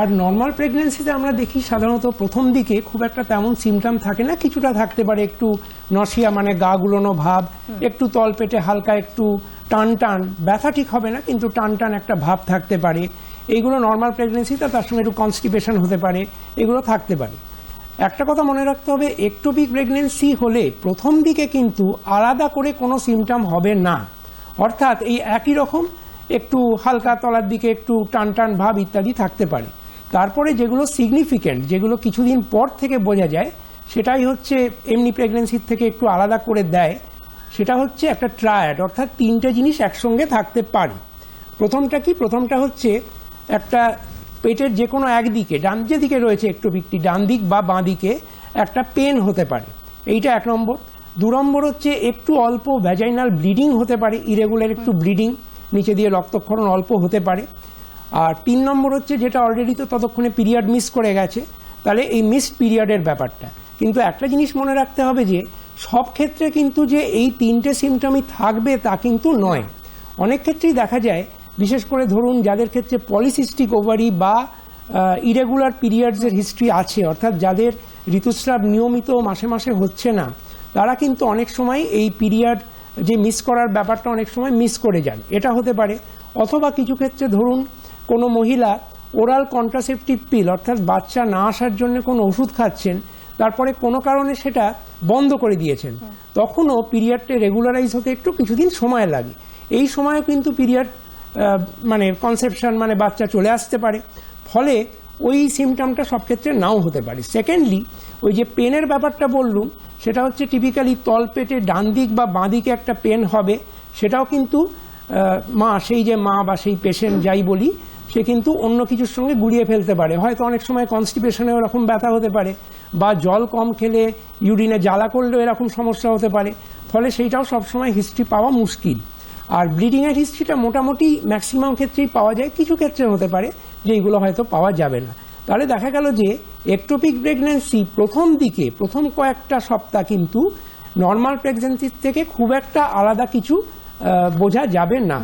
আর normal প্রেগনেন্সিতে আমরা দেখি সাধারণত প্রথম দিকে খুব একটা তেমন সিমটাম থাকে না কিছুটা থাকতে পারে একটু নসিয়া মানে গা গুলোনো ভাব একটু তল পেটে হালকা একটু টান টান ব্যথা ঠিক হবে না কিন্তু টান টান একটা ভাব থাকতে পারে। এইগুলো নর্মাল প্রেগনেন্সিতে তার সঙ্গে একটু কনস্টিপেশন হতে পারে এগুলো থাকতে পারে। একটা কথা মনে রাখতে হবে একটোপিক প্রেগনেন্সি হলে প্রথম দিকে কিন্তু আলাদা করে কোনো সিমটাম হবে না। অর্থাৎ এই একই রকম একটু হালকা তলার দিকে একটু টান টান ভাব ইত্যাদি থাকতে পারে। তারপরে যেগুলো সিগনিফিক্যান্ট যেগুলো কিছুদিন পর থেকে বোঝা যায়, সেটাই হচ্ছে এমনি প্রেগনেন্সির থেকে একটু আলাদা করে দেয়। সেটা হচ্ছে একটা ট্রায়াড অর্থাৎ তিনটে জিনিস একসঙ্গে থাকতে পারে। প্রথমটা কি? প্রথমটা হচ্ছে একটা পেটের যে কোনো একদিকে, ডান যে দিকে রয়েছে একটোপিকটি ডান দিক বা বাঁ দিকে, একটা পেন হতে পারে। এইটা এক নম্বর। দু নম্বর হচ্ছে একটু অল্প ভ্যাজাইনাল ব্লিডিং হতে পারে ইরেগুলার একটু ব্লিডিং নিচে দিয়ে রক্তক্ষরণ অল্প হতে পারে। আর তিন নম্বর হচ্ছে যেটা অলরেডি তো ততক্ষণে পিরিয়ড মিস করে গেছে, তাহলে এই মিস পিরিয়ডের ব্যাপারটা। কিন্তু একটা জিনিস মনে রাখতে হবে যে, সব ক্ষেত্রে কিন্তু যে এই তিনটে সিমটমই থাকবে তা কিন্তু নয়। অনেক ক্ষেত্রেই দেখা যায়, বিশেষ করে ধরুন যাদের ক্ষেত্রে পলিসিস্টিক ওভারি বা ইরেগুলার পিরিয়ডসের হিস্ট্রি আছে, অর্থাৎ যাদের ঋতুস্রাব নিয়মিত মাসে মাসে হচ্ছে না, তারা কিন্তু অনেক সময় এই পিরিয়ড যে মিস করার ব্যাপারটা অনেক সময় মিস করে যান। এটা হতে পারে। অথবা কিছু ক্ষেত্রে ধরুন কোনো মহিলা ওরাল কন্ট্রাসেপটিভ পিল অর্থাৎ বাচ্চা না আসার জন্য কোনো ওষুধ খাচ্ছেন তারপরে কোনো কারণে সেটা বন্ধ করে দিয়েছেন। তখনও পিরিয়ডটা রেগুলারাইজ হতে একটু কিছুদিন সময় লাগে। এই সময়ও কিন্তু পিরিয়ড মানে কনসেপশন মানে বাচ্চা চলে আসতে পারে। ফলে ওই সিমটমটা সব ক্ষেত্রে নাও হতে পারে। সেকেন্ডলি ওই যে পেনের ব্যাপারটা বললুম সেটা হচ্ছে টিপিক্যালি তলপেটে ডান দিক বা বাঁ দিকে একটা পেন হবে সেটাও কিন্তু মা সেই যে মা বা সেই পেশেন্ট যাই বলি, সে কিন্তু অন্য কিছুর সঙ্গে গুলিয়ে ফেলতে পারে। হয়তো অনেক সময় কনস্টিপেশনে ওরকম ব্যথা হতে পারে, বা জল কম খেলে ইউরিনে জ্বালা করলেও এরকম সমস্যা হতে পারে। ফলে সেইটাও সবসময় হিস্ট্রি পাওয়া মুশকিল। আর ব্লিডিং এর হিস্ট্রিটা মোটামুটি ম্যাক্সিমাম ক্ষেত্রেই পাওয়া যায়, কিছু ক্ষেত্রে হতে পারে যে এইগুলো হয়তো পাওয়া যাবে না। তাহলে দেখা গেল যে একটোপিক প্রেগনেন্সি প্রথম দিকে, প্রথম কয়েকটা সপ্তাহ কিন্তু নর্মাল প্রেগনেন্সির থেকে খুব একটা আলাদা কিছু বোঝা যাবে না।